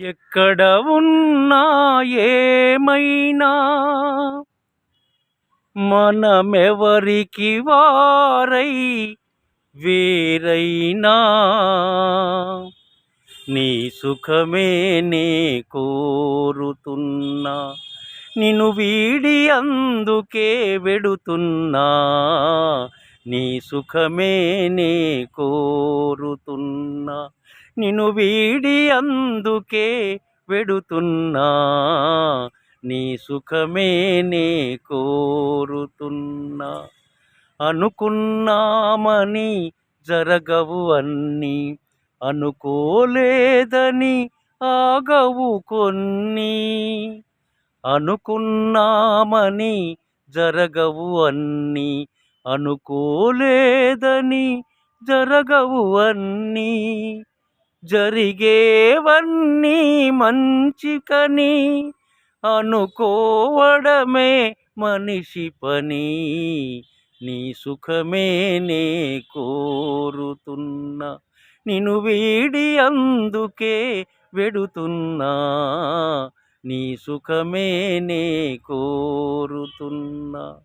ఎక్కడ ఉన్నా ఏమైనా మనమెవరికి వారై వేరైనా? నీ సుఖమే నే కోరుతున్నా. నిన్ను వీడి అందుకే వెడుతున్నా. నీ సుఖమే నే కోరుతున్నా. నిన్ను వీడి అందుకే వెడుతున్నా. నీ సుఖమే నే కోరుతున్నా. అనుకున్నామని జరగవు అన్నీ అనుకోలేదని ఆగవు కొన్ని. అనుకున్నామని జరగవు అన్నీ అనుకోలేదని జరగవు అన్నీ. జరిగేవన్నీ మంచికని అనుకోవడమే మనిషి పని. నీ సుఖమే నే కోరుతున్నా నిన్ను వీడి అందుకే వెడుతున్నా. నీ సుఖమే నే కోరుతున్నా.